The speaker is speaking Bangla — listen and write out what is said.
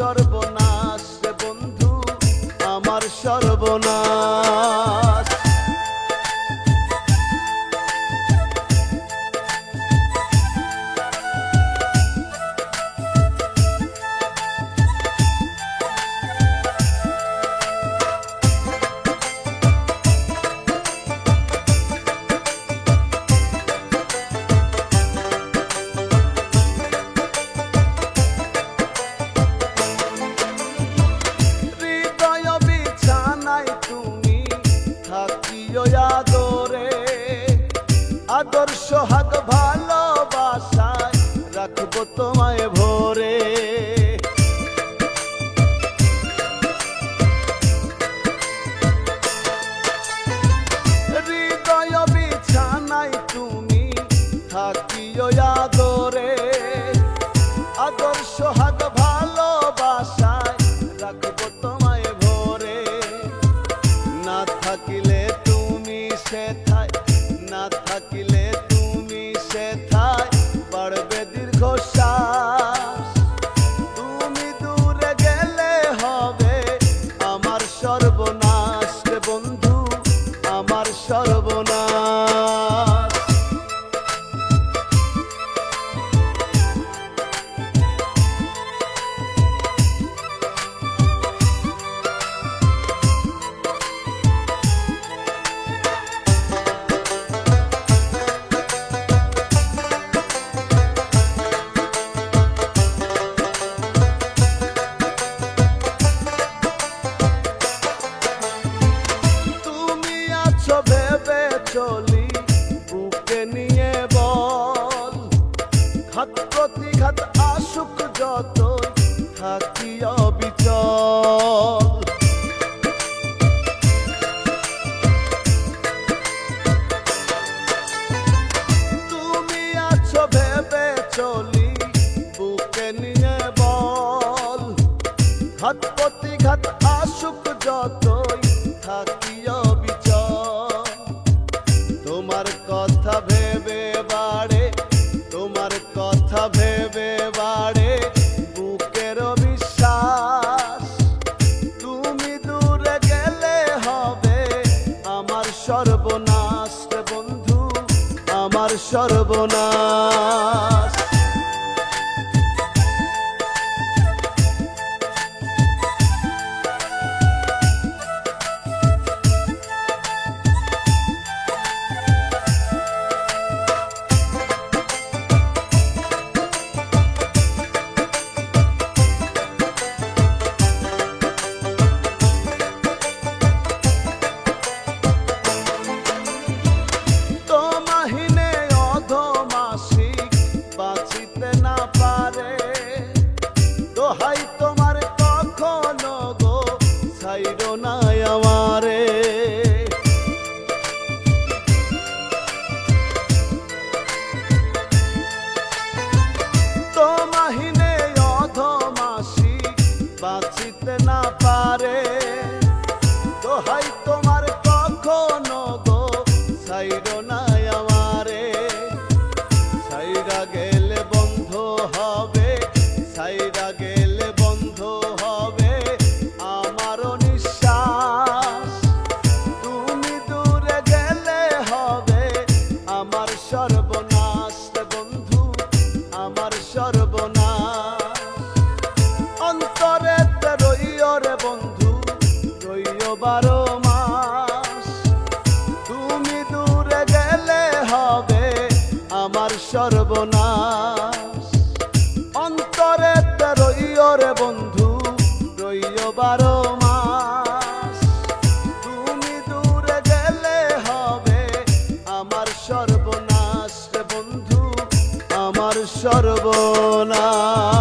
আমার আদর্শ হাত ভালোবাসায় রাখব তোমায় ভরে। হৃদয় বিছানায় তুমি থাকিও আদরে। আদর্শ হাত ভালোবাসায় রাখব তোমায় ভরে। না থাকিলে তুমি সেথায়, না থাকিলে চলি, বুকে নিয়ে বল। ঘাত প্রতিঘাত আসুক যত থাকি অবিচল। ঘাত প্রতিঘাত আসুক যতই, থাকি কথা ভেবে বাড়ে বুকের বিশ্বাস তুমি দূরে গেলে হবে আমার সর্বনাশ বন্ধু আমার সর্বনাশ। সাইর নাই সর্বনাশ। অন্তরে রইও রে বন্ধু রইয় বারো মাস। তুমি দূরে গেলে হবে আমার সর্বনাশ রে বন্ধু, আমার সর্বনাশ।